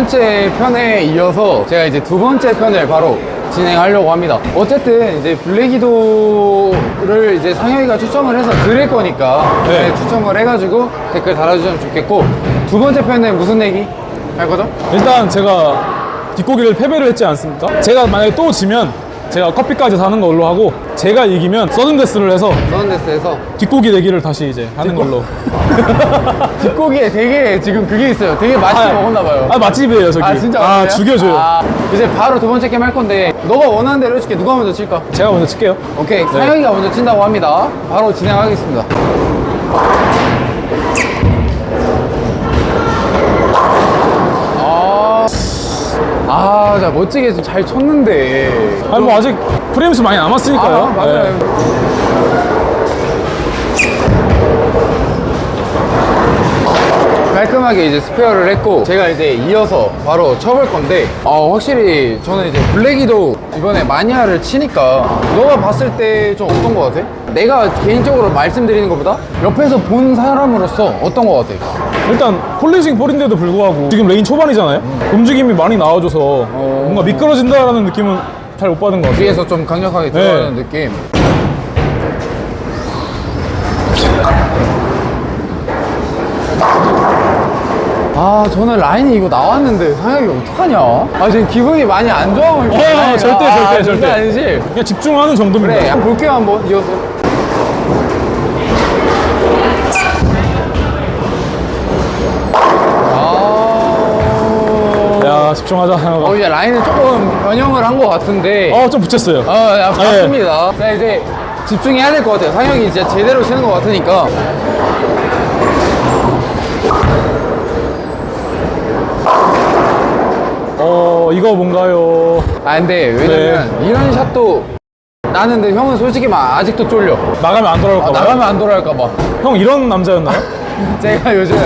번째 편에 이어서 제가 이제 두 번째 편을 바로 진행하려고 합니다. 어쨌든 이제 블랙이도를 이제 상혁이가 추첨을 해서 드릴 거니까 네. 네, 추첨을 해가지고 댓글 달아주시면 좋겠고 두 번째 편에 무슨 내기 할 거죠? 일단 제가 뒷고기를 패배를 했지 않습니까? 제가 만약에 또 지면 제가 커피까지 사는 걸로 하고 제가 이기면 서든데스를 해서 서든데스에서 뒷고기 내기를 다시 이제 하는 걸로 뒷고기에 되게 지금 그게 있어요. 되게 맛있게 아, 먹었나 봐요. 아 맛집이에요 저기 아 진짜 아 맛있어요? 죽여줘요 아, 이제 바로 두 번째 게임 할 건데 너가 원하는 대로 해줄게. 누가 먼저 칠까? 제가 먼저 칠게요 오케이 상혁이가 먼저 친다고 합니다. 바로 진행하겠습니다. 아, 자 멋지게 좀 잘 쳤는데. 아니 뭐 아직 프레임 수 많이 남았으니까요 아, 맞아요. 네. 깔끔하게 이제 스페어를 했고 제가 이제 이어서 바로 쳐볼 건데 어, 확실히 저는 이제 블랙이도 이번에 마니아를 치니까 너가 봤을 때 좀 어떤 거 같아? 내가 개인적으로 말씀드리는 것보다 옆에서 본 사람으로서 어떤 거 같아? 일단 폴리싱 볼인데도 불구하고 지금 레인 초반이잖아요? 움직임이 많이 나와줘서 뭔가 미끄러진다라는 느낌은 잘 못 받은 것 같아요. 뒤에서 좀 강력하게 들어가는 느낌. 아 저는 라인이 이거 나왔는데 상혁이 어떡하냐? 아 지금 기분이 많이 안 좋아 보이고 어, 절대, 아, 절대, 절대 절대. 아니지 그냥 집중하는 정도입니다. 그래 한번 볼게요 한번 이어서 아... 야 집중하자 어 이제 라인은 조금 변형을 한 것 같은데 어 좀 붙였어요 어, 야, 네. 맞습니다. 자, 이제 집중해야 될 것 같아요. 상혁이 진짜 제대로 치는 것 같으니까. 어 이거 뭔가요 아, 근데 왜냐면 네. 이런 샷도 나는 근데 형은 솔직히 막 아직도 쫄려. 나가면 안 돌아올까 아, 봐 나가면 안 돌아갈까봐. 형 이런 남자였나요? 제가 요즘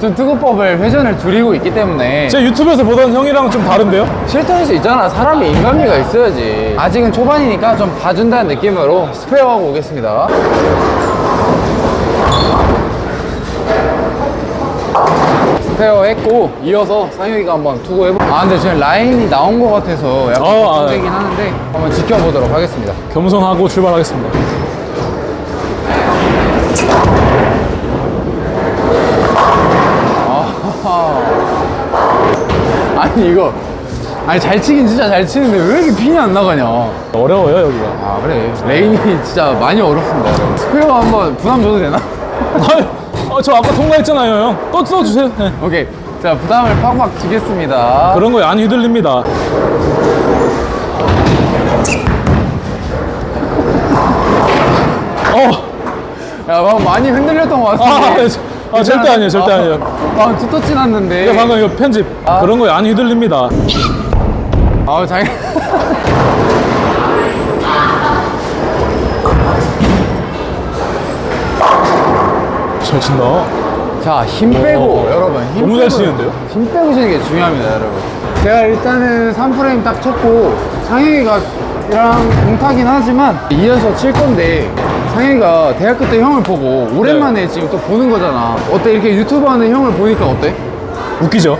좀 투구법을 회전을 줄이고 있기 때문에 제 유튜브에서 보던 형이랑 좀 다른데요? 실전일 수 있잖아. 사람이 인간미가 있어야지. 아직은 초반이니까 좀 봐준다는 느낌으로 스페어하고 오겠습니다. 스페어 했고 이어서 상혁이가 한번 투구 해보. 아 근데 지금 라인이 나온 것 같아서 약간 어, 아, 걱정되긴 하는데 한번 지켜보도록 하겠습니다. 겸손하고 출발하겠습니다 아니 이거 아니 잘 치긴 진짜 잘 치는데 왜 이렇게 핀이 안 나가냐? 어려워요 여기가 아 그래 레인이 진짜 많이 어렵습니다. 여러분. 스페어 한번 부담 줘도 되나? 아, 저 아까 통과했잖아요 형. 또 써주세요 네. 오케이 자 부담을 팍팍 주겠습니다. 그런 거에 안 휘둘립니다 어, 야 방금 많이 흔들렸던 것 아, 같은데. 아, 저- 아, 절대 아니에요, 절대 아 니에요. 아 투터치 났는데. 근데 방금 이거 편집 아. 그런 거에 안 휘둘립니다 아 잘. 잘 친다 자, 힘 빼고, 오. 여러분. 힘 너무 잘 빼고, 치는데요? 힘 빼고 치는 게 중요합니다, 여러분. 제가 일단은 3프레임 딱 쳤고, 상혁이가 이랑 동타긴 하지만, 이어서 칠 건데, 상혁이가 대학교 때 형을 보고, 오랜만에 지금 또 보는 거잖아. 어때? 이렇게 유튜브 하는 형을 보니까 어때? 웃기죠?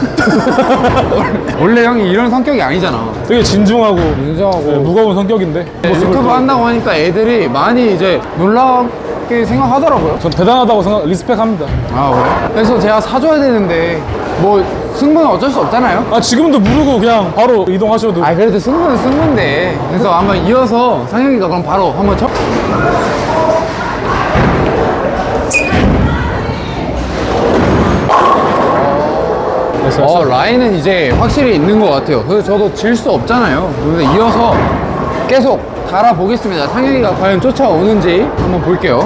원래 형이 이런 성격이 아니잖아. 되게 진중하고 인정하고. 네, 무거운 성격인데 모습을 유튜브 또- 한다고 하니까 애들이 많이 이제 놀랍게 생각하더라고요. 전 대단하다고 생각 리스펙합니다 아, 그래? 그래서 제가 사줘야 되는데, 뭐, 승부는 어쩔 수 없잖아요? 아 지금도 모르고 그냥 바로 이동하셔도 아 그래도 승부는 승부인데 그래서 한번 이어서 상혁이가 그럼 바로 한번 쳐? 됐어요. 어 라인은 이제 확실히 있는 것 같아요 그래서 저도 질 수 없잖아요 그래서 이어서 계속 달아보겠습니다 상혁이가 과연 쫓아오는지 한번 볼게요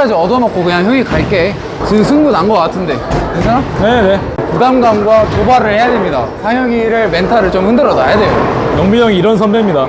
디저트까지 얻어먹고 그냥 형이 갈게 지금 승부 난것 같은데 괜찮아? 네네 부담감과 도발을 해야 됩니다. 상혁이를 멘탈을 좀 흔들어 놔야 돼요. 영빈 형이 이런 선배입니다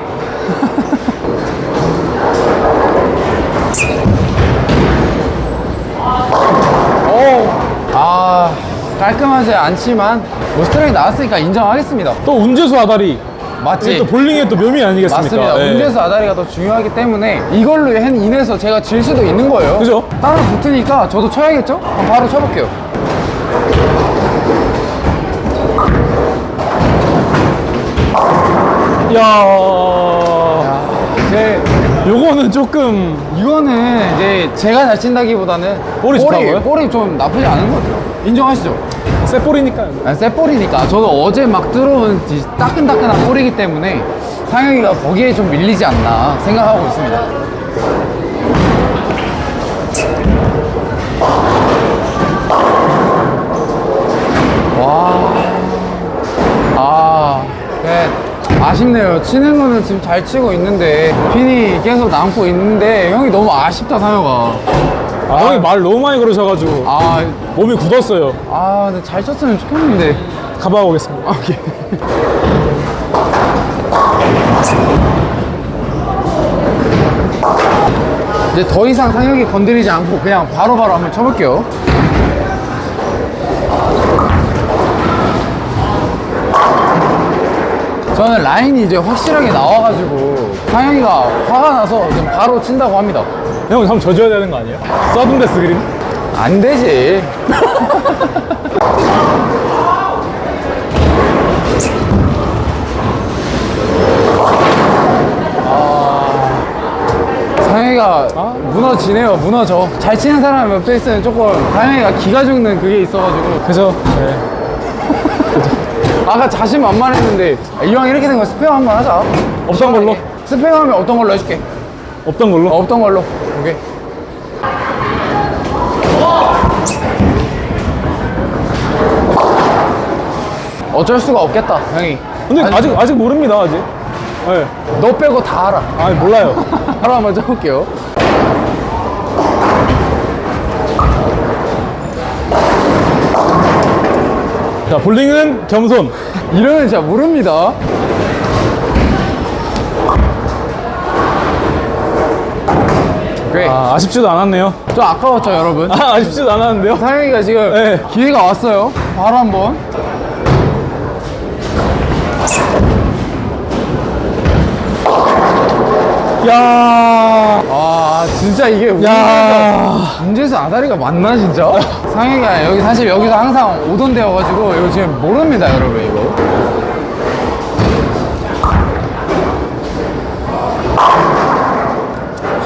오, 아 깔끔하지 않지만 뭐 스트라이크 나왔으니까 인정하겠습니다. 또 운재수 아다리 맞지? 이게 또 볼링의 또 묘미 아니겠습니까? 맞습니다. 예. 문제수 아다리가 더 중요하기 때문에 이걸로 한 인해서 제가 질 수도 있는 거예요. 그죠? 따라 붙으니까 저도 쳐야겠죠? 그럼 바로 쳐볼게요. 야제 요거는 조금 이거는 이제 제가 잘 친다기보다는 볼이 좋다고요? 볼이 좀 나쁘지 않은 것 같아요. 인정하시죠? 쇠볼이니까요. 아, 새 볼이니까 저도 어제 막 들어온 이 따끈따끈한 볼이기 때문에 상영이가 거기에 좀 밀리지 않나 생각하고 있습니다. 와, 아, 네. 아쉽네요. 치는 거는 지금 잘 치고 있는데 핀이 계속 남고 있는데 형이 너무 아쉽다 상영아. 아, 형이 말 너무 많이 그러셔가지고 아, 몸이 굳었어요. 아, 근데 잘 쳤으면 좋겠는데. 가봐 오겠습니다. 오케이. 이제 더 이상 상혁이 건드리지 않고 그냥 바로바로 한번 쳐볼게요. 저는 라인이 이제 확실하게 나와가지고 상혁이가 화가 나서 지금 바로 친다고 합니다. 형 한번 져줘야 되는 거 아니에요? 서든데스 그린? 안 되지. 아, 상혜가 무너지네요, 무너져. 잘 치는 사람 옆에 있으면 조금 상혜가 기가 죽는 그게 있어가지고. 그죠? 네. 아까 자신 만만했는데 이왕 이렇게 된 거 스페어 한 번 하자. 없던 걸로? 스페어 하면 어떤 걸로 해줄게. 없던 걸로? 어, 없던 걸로. 오케이. 어쩔 수가 없겠다, 형이. 근데 아니, 아직 아직 모릅니다 아직. 네. 너 빼고 다 알아. 아니 몰라요. 바로 한번 쳐볼게요. 자 볼링은 겸손. 이러면 진짜 모릅니다. 오케이. 아, 아쉽지도 않았네요. 좀 아까웠죠, 여러분? 아, 아쉽지도 않았는데요. 사영이가 지금 네. 기회가 왔어요. 바로 한번. 야, 아, 진짜 이게 야, 문제수 아다리가 맞나 진짜? 상혁이가 여기 사실 여기서 항상 오던 데여가지고 이거 지금 모릅니다 여러분 이거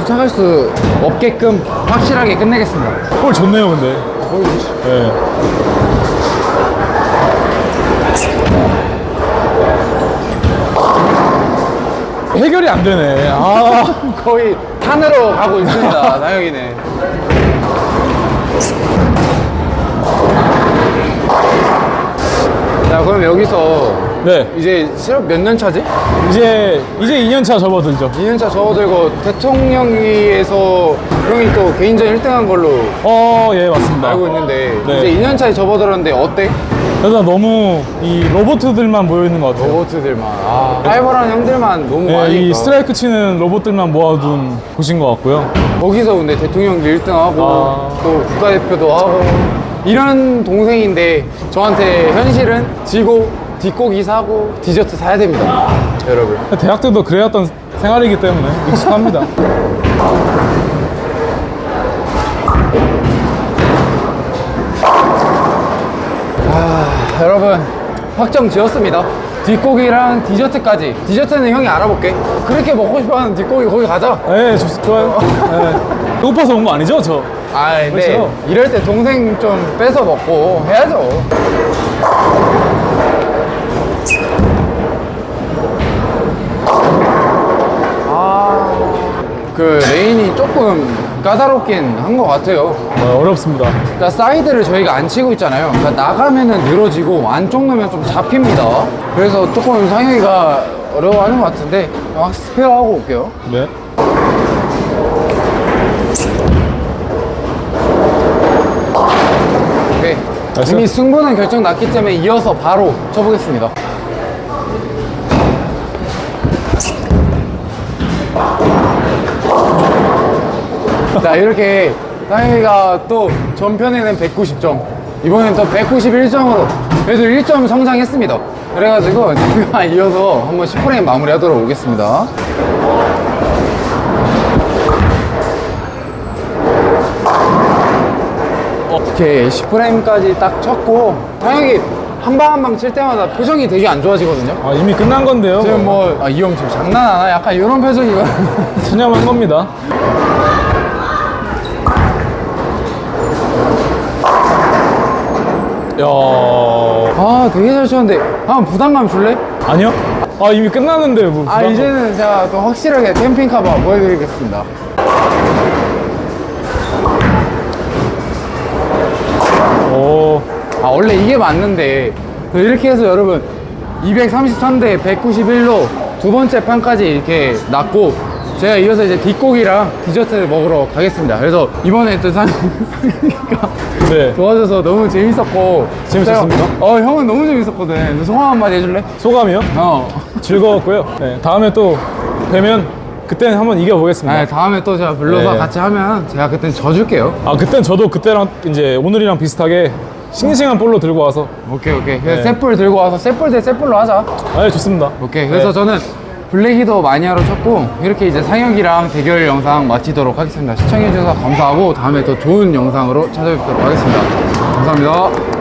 주착할 수 없게끔 확실하게 끝내겠습니다 볼 좋네요 근데. 네. 해결이 안 되네. 아, 거의 탄으로 가고 있습니다 상혁이는 자 그럼 여기서 네. 이제 실업 몇 년 차지? 이제 이제 2년차 접어들죠. 2년차 접어들고 대통령위에서 형이 또 개인전 1등한 걸로 어, 예, 맞습니다. 알고 있는데 네. 이제 2년 차에 접어들었는데 어때? 그래서 너무 이 로봇들만 모여 있는 것 같아요. 로봇들만 아 활발한 형들만 너무 네, 많으니까 이 스트라이크 치는 로봇들만 모아둔 곳인 것 같고요. 거기서 근데 대통령 1등하고 아. 또 국가대표도 하고 이런 동생인데 저한테 현실은 지고 뒷고기 사고 디저트 사야 됩니다 여러분 대학 때도 그래왔던 생활이기 때문에 익숙합니다. 여러분 확정 지었습니다 뒷고기랑 디저트까지 디저트는 형이 알아볼게 그렇게 먹고 싶어하는 뒷고기 거기 가자 네, 좋, 좋아요. 네. 배고파서 온 거 아니죠, 저? 아 근데 그렇죠. 이럴 때 동생 좀 뺏어 먹고 해야죠 그 레인이 조금 까다롭긴 한 것 같아요 어, 어렵습니다. 그러니까 사이드를 저희가 안 치고 있잖아요 그러니까 나가면은 늘어지고 안쪽 넣으면 좀 잡힙니다 그래서 조금 상혁이가 어려워하는 것 같은데 확 스페어 하고 올게요 네. 오케이. 나이스. 이미 승부는 결정 났기 때문에 이어서 바로 쳐보겠습니다. 자, 이렇게 상혁이가 또 전편에는 190점, 이번엔 또 191점으로 그래도 1점 성장했습니다. 그래가지고 제가 이어서 한번 10프레임 마무리하도록 오겠습니다. 오케이 10프레임까지 딱 쳤고 상혁이 한방 한 방 칠 때마다 표정이 되게 안 좋아지거든요. 아, 이미 끝난 건데요. 지금 뭐, 아, 이 형 지금 장난하나? 약간 이런 표정이거든요. 천념한 겁니다. 야, 아, 되게 잘 쳤는데. 한번 부담감 줄래? 아니요? 아, 이미 끝났는데, 뭐. 아, 부담- 이제는 제가 또 확실하게 캠핑 카바 보여드리겠습니다. 오, 아, 원래 이게 맞는데. 그 이렇게 해서 여러분, 233대 191로 두 번째 판까지 이렇게 났고, 제가 이어서 이제 뒷고기랑 디저트를 먹으러 가겠습니다. 그래서 이번에 또 상혁이가 네. 도와줘서 너무 재밌었고. 재밌었습니까? 제가- 어, 형은 너무 재밌었거든. 그래서 소감 한마디 해줄래? 소감이요? 어. 즐거웠고요. 네, 다음에 또 뵈면 그때는 한번 이겨보겠습니다. 아, 다음에 또 제가 불러서 네. 같이 하면 제가 그땐 져줄게요. 아, 그땐 저도 그때랑 이제 오늘이랑 비슷하게 싱싱한 볼로 들고 와서. 오케이, 오케이. 그래서 네. 셋불 들고 와서 셋불 대 셋불로 하자. 아, 예, 좋습니다. 오케이. 그래서 네. 저는 블랙이도 마니아로 쳤고, 이렇게 이제 상혁이랑 대결 영상 마치도록 하겠습니다. 시청해주셔서 감사하고, 다음에 더 좋은 영상으로 찾아뵙도록 하겠습니다. 감사합니다.